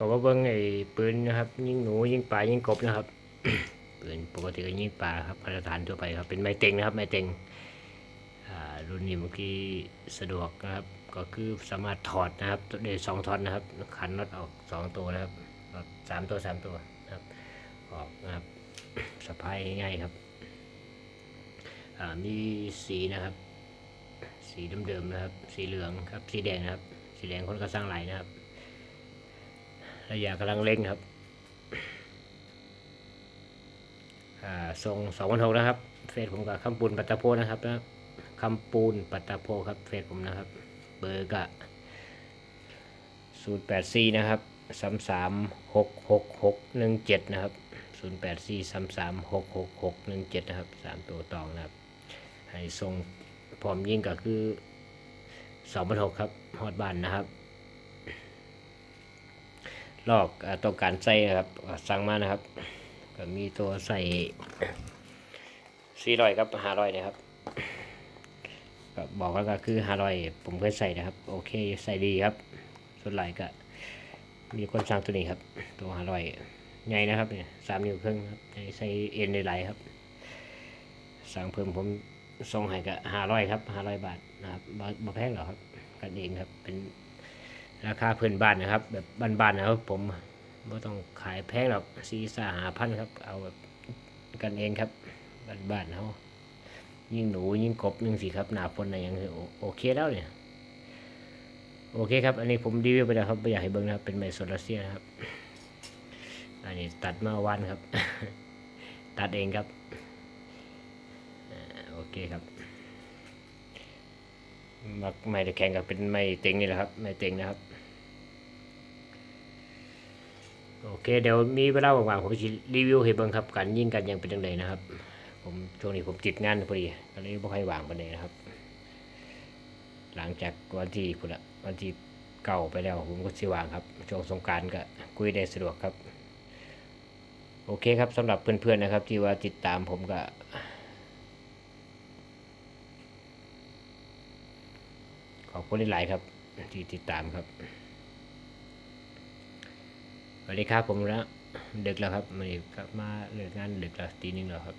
ก็ว่าเบิ้งไอ้ปืนนะครับยิงหนูยิงปลายิงกบนะครับปืนปกติก็ยิงปลาครับมาตรฐานทั่วไปครับเป็นไม้เต็งนะครับไม้เต็งอ่ารุ่นนี้เมื่อกี้สะดวกนะครับ ก็คือสามารถถอดนะครับได้สองท่อนนะครับขันน็อตออกสองตัวนะครับน็อตสามตัวสามตัวนะครับออกนะครับสะพายง่ายๆครับอ่ามีสีนะครับ สีเดิมๆนะครับ สีเหลืองครับ สีแดงนะครับ สีแดงคนก็สร้างไหลายนะครับ ระยะกำลังเร่งครับอ่าทรงสองพันหกนะครับ เฟซผมกับคำปูนปัตตโพนะครับนะคำปูนปัตตโพครับเฟซผมนะครับ เบอร์กะศูนย์แปดสี่นะครับสามสามหกหกหกหนึ่งเจ็ดนะครับศูนย์แปดสี่สามสามหกหกหกหนึ่งเจ็ดนะครับสามตัวตองนะครับ ให้ทรงพร้อมยิ่งก็คือสองพันหกครับฮอดบ้านนะครับ ลอกต้องการใส่นะครับสั่งมานะครับ ก็มีตัวใส่สี่ร้อยครับห้าร้อยนะครับก็บอกว่าก็คือห้าร้อยผมเคยใส่นะครับ โอเคใส่ดีครับ ส่วนไหลายก็ มีคนสั่งตัวนี้ครับ ตัวห้าร้อยใหญ่นะครับเนี่ยสามนิ้วครึ่งครับใส่เอ็นในไหลายครับ สั่งเพิ่มผมส่งให้ก็ห้าร้อยครับห้าร้อยบาทนะครับบ่แพงหรอครับ กันเองครับเป็น ราคาพื้นบ้านนะครับ แบบบ้านๆนะครับผมไม่ต้องขายแพงหรอกสี่สาหาพันครับ เอาแบบกันเองครับบ้านๆเขายิ่งหนูยิ่งกบยิ่งสิครับหนาฝนอะไรอย่างเงี้ยโอเคแล้วเนี่ย โอเคครับ อันนี้ผมรีวิวไปแล้วครับไม่อยากให้เบิ่งนะครับเป็นไมโซลาร์เซียนะครับ อันนี้ตัดมาวันครับ ตัดเองครับโอเคครับ มักไม้ตะแคงกับเป็นไม้เต็งนี่แหละครับ ไม้เต็งนะครับ โอเค เดี๋ยวมีเวลาว่างๆผมจะรีวิวให้เบิ่งครับการยิงกันยังเป็นยังไงนะครับ ผมช่วงนี้ผมติดงานพอดีก็เลยไม่ค่อยว่างปานใดนะครับ หลังจากวันที่พุ่นละวันที่เก่าไปแล้วผมก็สิว่างครับช่วงสงการก็คุยได้สะดวกครับ โอเคครับสำหรับเพื่อนๆนะครับ ที่ว่าติดตามผมก็ ข อบคุณหลายครับ ที่ติดตามครับสวัสดีครับผมแล้วดึกแล้วครับมาครับมาเลิกงานดึกแล้วตีหนึงแล้วครับ